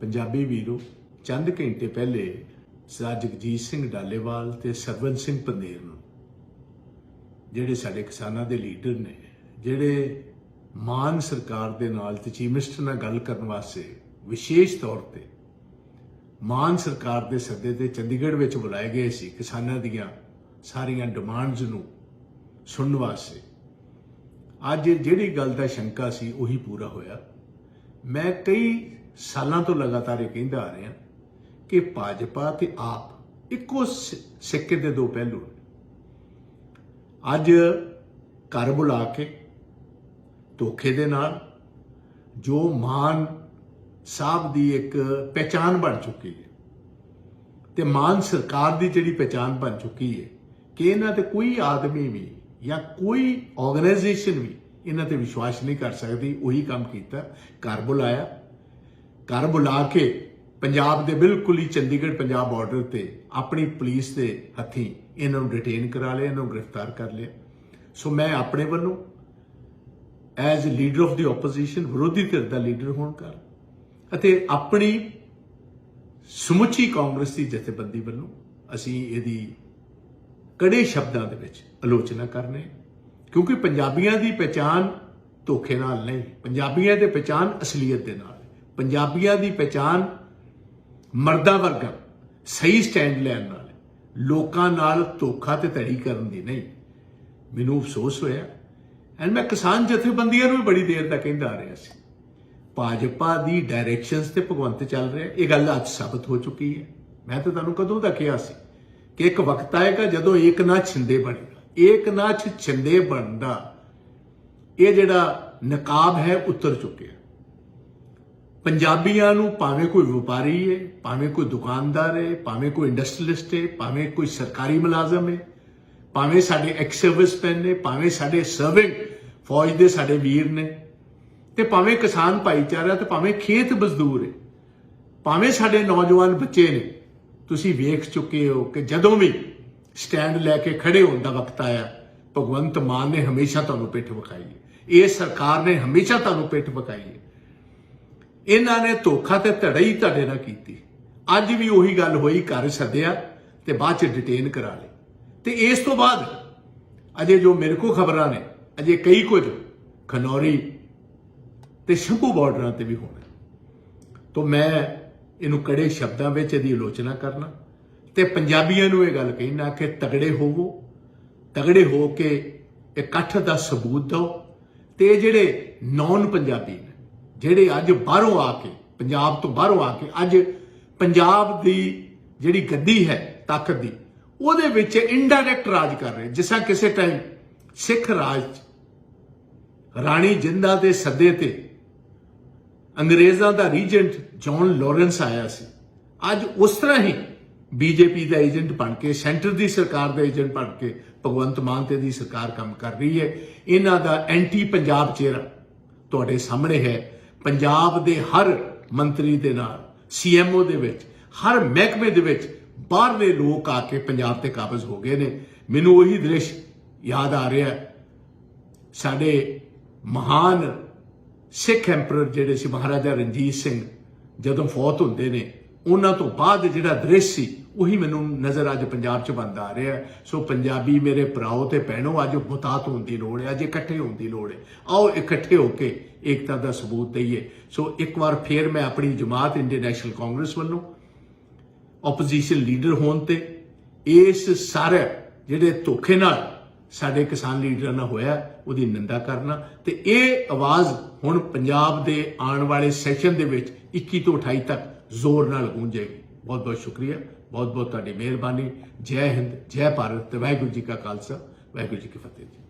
ਪੰਜਾਬੀ ਵੀਰੋ, ਚੰਦ ਘੰਟੇ ਪਹਿਲੇ ਸਰਦਾਰ ਜਗਜੀਤ ਸਿੰਘ ਡਾਲੇਵਾਲ ਤੇ ਸਰਵਨ ਸਿੰਘ ਪੰਦੇਰ ਨੂੰ, ਜਿਹੜੇ ਸਾਡੇ ਕਿਸਾਨਾਂ ਦੇ ਲੀਡਰ ਨੇ, ਜਿਹੜੇ ਮਾਨ ਸਰਕਾਰ ਦੇ ਨਾਲ ਤੇ ਚੀਫ ਮਿਨਿਸਟਰ ਨਾਲ ਗੱਲ ਕਰਨ ਵਾਸਤੇ ਵਿਸ਼ੇਸ਼ ਤੌਰ ਤੇ ਮਾਨ ਸਰਕਾਰ ਦੇ ਸੱਦੇ ਤੇ ਚੰਡੀਗੜ੍ਹ ਵਿੱਚ ਬੁਲਾਏ ਗਏ ਸੀ, ਕਿਸਾਨਾਂ ਦੀਆਂ ਸਾਰੀਆਂ ਡਿਮਾਂਡਸ ਨੂੰ ਸੁਣਨ ਵਾਸਤੇ। ਅੱਜ ਜਿਹੜੀ ਗੱਲ ਦਾ ਸ਼ੰਕਾ ਸੀ, ਉਹੀ ਪੂਰਾ ਹੋਇਆ। ਮੈਂ ਕਈ ਸਾਲਾਂ ਤੋਂ ਲਗਾਤਾਰ ਇਹ ਕਹਿੰਦਾ ਆ ਰਿਹਾ ਕਿ ਭਾਜਪਾ ਤੇ ਆਪ ਇੱਕੋ ਸਿੱਕੇ ਦੇ ਦੋ ਪਹਿਲੂ ਨੇ। ਅੱਜ ਘਰ ਬੁਲਾ ਕੇ ਧੋਖੇ ਦੇ ਨਾਲ ਜੋ ਮਾਨ ਸਾਹਿਬ ਦੀ ਇੱਕ ਪਹਿਚਾਨ ਬਣ ਚੁੱਕੀ ਹੈ ਤੇ ਮਾਨ ਸਰਕਾਰ ਦੀ ਜਿਹੜੀ ਪਹਿਚਾਨ ਬਣ ਚੁੱਕੀ ਹੈ ਕਿ ਇਹਨਾਂ ਤੇ ਕੋਈ ਆਦਮੀ ਵੀ ਜਾਂ ਕੋਈ ਆਰਗੇਨਾਈਜੇਸ਼ਨ ਵੀ ਇਹਨਾਂ ਤੇ ਵਿਸ਼ਵਾਸ ਨਹੀਂ ਕਰ ਸਕਦੀ, ਉਹੀ ਕੰਮ ਕੀਤਾ, ਘਰ ਬੁਲਾਇਆ। ਘਰ ਬੁਲਾ ਕੇ ਪੰਜਾਬ ਦੇ ਬਿਲਕੁਲ ਹੀ ਚੰਡੀਗੜ੍ਹ ਪੰਜਾਬ ਬਾਰਡਰ ਤੇ ਆਪਣੀ ਪੁਲਿਸ ਦੇ ਹੱਥੀਂ ਇਹਨਾਂ ਨੂੰ ਡਿਟੇਨ ਕਰਾ ਲਿਆ, ਇਹਨਾਂ ਨੂੰ ਗ੍ਰਿਫਤਾਰ ਕਰ ਲਿਆ। ਸੋ ਮੈਂ ਆਪਣੇ ਵੱਲੋਂ as leader of the opposition ਵਿਰੋਧੀ ਧਿਰ ਦਾ ਲੀਡਰ ਹੋਣ ਕਰ ਅਤੇ ਆਪਣੀ ਸਮੁੱਚੀ ਕਾਂਗਰਸ ਦੀ ਜਥੇਬੰਦੀ ਵੱਲੋਂ ਅਸੀਂ ਇਹਦੀ ਕੜੇ ਸ਼ਬਦਾਂ ਦੇ ਵਿੱਚ ਆਲੋਚਨਾ ਕਰਨੇ ਕਿਉਂਕਿ ਪੰਜਾਬੀਆਂ ਦੀ ਪਛਾਣ ਧੋਖੇ ਨਾਲ ਨਹੀਂ, ਪੰਜਾਬੀਆਂ ਦੀ ਪਛਾਣ ਅਸਲੀਅਤ ਦੇ ਨਾਲ। ਪੰਜਾਬੀਆਂ ਦੀ ਪਛਾਣ ਮਰਦਾਂ ਵਰਗਾ, ਸਹੀ ਸਟੈਂਡ ਲੈਣ ਨਾਲ, ਲੋਕਾਂ ਨਾਲ ਧੋਖਾ ਤੇ ਧੜੀ ਕਰਨ ਦੀ ਨਹੀਂ। ਮੈਨੂੰ ਅਫਸੋਸ ਹੋਇਆ ਐਂਡ ਮੈਂ ਕਿਸਾਨ ਜਥੇਬੰਦੀਆਂ ਨੂੰ ਵੀ ਬੜੀ ਦੇਰ ਦਾ ਕਹਿੰਦਾ ਆ ਰਿਹਾ ਸੀ। ਭਾਜਪਾ ਦੀ ਡਾਇਰੈਕਸ਼ਨਸ ਤੇ ਭਗਵੰਤ ਚੱਲ ਰਿਹਾ, ਇਹ ਗੱਲ ਅੱਜ ਸਾਬਤ ਹੋ ਚੁੱਕੀ ਹੈ। ਮੈਂ ਤਾਂ ਤੁਹਾਨੂੰ ਕਦੋਂ ਦਾ ਕਿਹਾ ਸੀ ਕਿ ਇੱਕ ਵਕਤ ਆਏਗਾ ਜਦੋਂ ਏਕ ਨਾ ਛਿੰਦੇ ਬਣੇਗਾ। ਏਕ ਨਾ ਛਿੰਦੇ ਬਣਦਾ, ਇਹ ਜਿਹੜਾ ਨਕਾਬ ਹੈ, ਉਤਰ ਚੁੱਕਿਆ। ਪੰਜਾਬੀਆਂ ਨੂੰ ਭਾਵੇਂ ਕੋਈ ਵਪਾਰੀ ਹੈ ਭਾਵੇਂ ਕੋਈ ਦੁਕਾਨਦਾਰ ਹੈ ਭਾਵੇਂ ਕੋਈ ਇੰਡਸਟਰੀਲਿਸਟ ਏ, ਭਾਵੇਂ ਕੋਈ ਸਰਕਾਰੀ ਮੁਲਾਜ਼ਮ ਹੈ ਭਾਵੇਂ ਸਾਡੇ ਐਕਸ ਸਰਵਿਸਮੈਨ ਨੇ ਭਾਵੇਂ ਸਾਡੇ ਸਰਵਿੰਗ ਫੌਜ ਦੇ ਸਾਡੇ ਵੀਰ ਨੇ, ਤੇ ਭਾਵੇਂ ਕਿਸਾਨ ਭਾਈਚਾਰਾ ਤੇ ਭਾਵੇਂ ਖੇਤ ਮਜ਼ਦੂਰ ਹੈ ਭਾਵੇਂ ਸਾਡੇ ਨੌਜਵਾਨ ਬੱਚੇ ਨੇ, ਤੁਸੀਂ ਵੇਖ ਚੁੱਕੇ ਹੋ ਕਿ ਜਦੋਂ ਵੀ ਸਟੈਂਡ ਲੈ ਕੇ ਖੜੇ ਹੋਣ ਦਾ ਵਕਤ ਆਇਆ, ਭਗਵੰਤ ਮਾਨ ਨੇ ਹਮੇਸ਼ਾ ਤੁਹਾਨੂੰ ਪਿੱਠ ਵਿਖਾਈ ਹੈ ਇਹ ਸਰਕਾਰ ਨੇ ਹਮੇਸ਼ਾ ਤੁਹਾਨੂੰ ਪਿੱਠ ਵਿਖਾਈ ਹੈ ਇਹਨਾਂ ਨੇ ਧੋਖਾ ਤੇ ਧੜਈ ਤੁਹਾਡੇ ਨਾਲ ਕੀਤੀ। ਅੱਜ ਵੀ ਉਹੀ ਗੱਲ ਹੋਈ, ਘਰ ਸੱਦਿਆ ਤੇ ਬਾਅਦ ਚ ਡਿਟੇਨ ਕਰਾ ਲਏ। ਤੇ ਇਸ ਤੋਂ ਬਾਅਦ ਅਜੇ ਜੋ ਮੇਰੇ ਕੋ ਖਬਰਾਂ ਨੇ, ਅਜੇ ਕਈ ਕੁਝ ਖਨੌਰੀ ਤੇ ਸ਼ੰਭੂ ਬਾਰਡਰਾਂ ਤੇ ਵੀ ਹੋਣਾ। ਤੋਂ ਮੈਂ ਇਹਨੂੰ ਕੜੇ ਸ਼ਬਦਾਂ ਵਿੱਚ ਇਹਦੀ ਆਲੋਚਨਾ ਕਰਨਾ ਤੇ ਪੰਜਾਬੀਆਂ ਨੂੰ ਇਹ ਗੱਲ ਕਹਿਣਾ ਕਿ ਤਗੜੇ ਹੋਵੋ, ਤਗੜੇ ਹੋ ਕੇ ਇਕੱਠ ਦਾ ਸਬੂਤ ਦਿਓ ਤੇ ਇਹ ਜਿਹੜੇ ਨੌਨ ਪੰਜਾਬੀ ਨੇ ਜਿਹੜੇ ਅੱਜ ਬਾਹਰੋਂ ਆ ਕੇ, ਪੰਜਾਬ ਤੋਂ ਬਾਹਰੋਂ ਆ ਕੇ, ਅੱਜ ਪੰਜਾਬ ਦੀ ਜਿਹੜੀ ਗੱਦੀ ਹੈ, ਤਾਕਤ ਦੀ, ਉਹਦੇ ਵਿੱਚ ਇਨਡਾਇਰੈਕਟ ਰਾਜ ਕਰ ਰਹੇ। ਜਿਸ ਤਰ੍ਹਾਂ ਕਿਸੇ ਟਾਈਮ ਸਿੱਖ ਰਾਜ 'ਚ ਰਾਣੀ ਜਿੰਦਾ ਦੇ ਸੱਦੇ ਤੇ ਅੰਗਰੇਜ਼ਾਂ ਦਾ ਰੀਜੈਂਟ ਜੌਨ ਲਾਰੈਂਸ ਆਇਆ ਸੀ। ਅੱਜ ਉਸ ਤਰ੍ਹਾਂ ਹੀ ਬੀਜੇਪੀ ਦਾ ਏਜੰਟ ਬਣ ਕੇ ਸੈਂਟਰ ਦੀ ਸਰਕਾਰ ਦਾ ਏਜੰਟ ਬਣ ਕੇ, ਭਗਵੰਤ ਮਾਨ ਤੇ ਦੀ ਸਰਕਾਰ ਕੰਮ ਕਰ ਰਹੀ ਹੈ। ਇਹਨਾਂ ਦਾ ਐਂਟੀ ਪੰਜਾਬ ਚਿਹਰਾ ਤੁਹਾਡੇ ਸਾਹਮਣੇ ਹੈ। ਪੰਜਾਬ ਦੇ ਹਰ ਮੰਤਰੀ ਦੇ ਨਾਲ ਸੀਐਮਓ ਦੇ ਵਿੱਚ, ਹਰ ਮਹਿਕਮੇ ਦੇ ਵਿੱਚ ਬਾਹਰਲੇ ਲੋਕ ਆ ਕੇ ਪੰਜਾਬ ਤੇ ਕਾਬਜ਼ ਹੋ ਗਏ ਨੇ। ਮੈਨੂੰ ਉਹੀ ਦ੍ਰਿਸ਼ ਯਾਦ ਆ ਰਿਹਾ ਸਾਡੇ ਮਹਾਨ ਸਿੱਖ ਐਮਪਰਰ ਜਿਹੜੇ ਸੀ ਮਹਾਰਾਜਾ ਰਣਜੀਤ ਸਿੰਘ, ਜਦੋਂ ਫੌਤ ਹੁੰਦੇ ਨੇ ਉਹਨਾਂ ਤੋਂ ਬਾਅਦ ਜਿਹੜਾ ਦ੍ਰਿਸ਼ ਸੀ, ਉਹੀ ਮੈਨੂੰ ਨਜ਼ਰ ਅੱਜ ਪੰਜਾਬ 'ਚ ਬੰਦਾ ਆ ਰਿਹਾ ਸੋ ਪੰਜਾਬੀ ਮੇਰੇ ਭਰਾਓ ਤੇ ਭੈਣੋ, ਅੱਜ ਮੁਤਾਤ ਹੋਣ ਦੀ ਲੋੜ ਹੈ, ਅੱਜ ਇਕੱਠੇ ਹੋਣ ਦੀ ਲੋੜ ਹੈ। ਆਓ ਇਕੱਠੇ ਹੋ ਕੇ ਏਕਤਾ ਦਾ ਸਬੂਤ ਦਈਏ। ਸੋ ਇੱਕ ਵਾਰ ਫੇਰ ਮੈਂ ਆਪਣੀ ਜਮਾਤ ਇੰਡੀਅਨ ਨੈਸ਼ਨਲ ਕਾਂਗਰਸ ਵੱਲੋਂ ਆਪੋਜੀਸ਼ਨ ਲੀਡਰ ਹੋਣ ਤੇ ਇਸ ਸਾਰੇ ਜਿਹੜੇ ਧੋਖੇ ਨਾਲ ਸਾਡੇ ਕਿਸਾਨ ਲੀਡਰਾਂ ਨਾਲ ਹੋਇਆ, ਉਹਦੀ ਨਿੰਦਾ ਕਰਨਾ ਤੇ ਇਹ ਆਵਾਜ਼ ਹੁਣ ਪੰਜਾਬ ਦੇ ਆਉਣ ਵਾਲੇ ਸੈਸ਼ਨ ਦੇ ਵਿੱਚ 21 ਤੋਂ 28 ਤੱਕ ਜ਼ੋਰ ਨਾਲ ਗੂੰਜੇਗੀ। ਬਹੁਤ ਬਹੁਤ ਸ਼ੁਕਰੀਆ। ਬਹੁਤ ਬਹੁਤ ਤੁਹਾਡੀ ਮਿਹਰਬਾਨੀ। ਜੈ ਹਿੰਦ, ਜੈ ਭਾਰਤ ਤੇ ਵਾਹਿਗੁਰੂ ਜੀ ਕਾ ਖਾਲਸਾ, ਵਾਹਿਗੁਰੂ ਜੀ ਕੀ ਫਤਿਹ ਜੀ।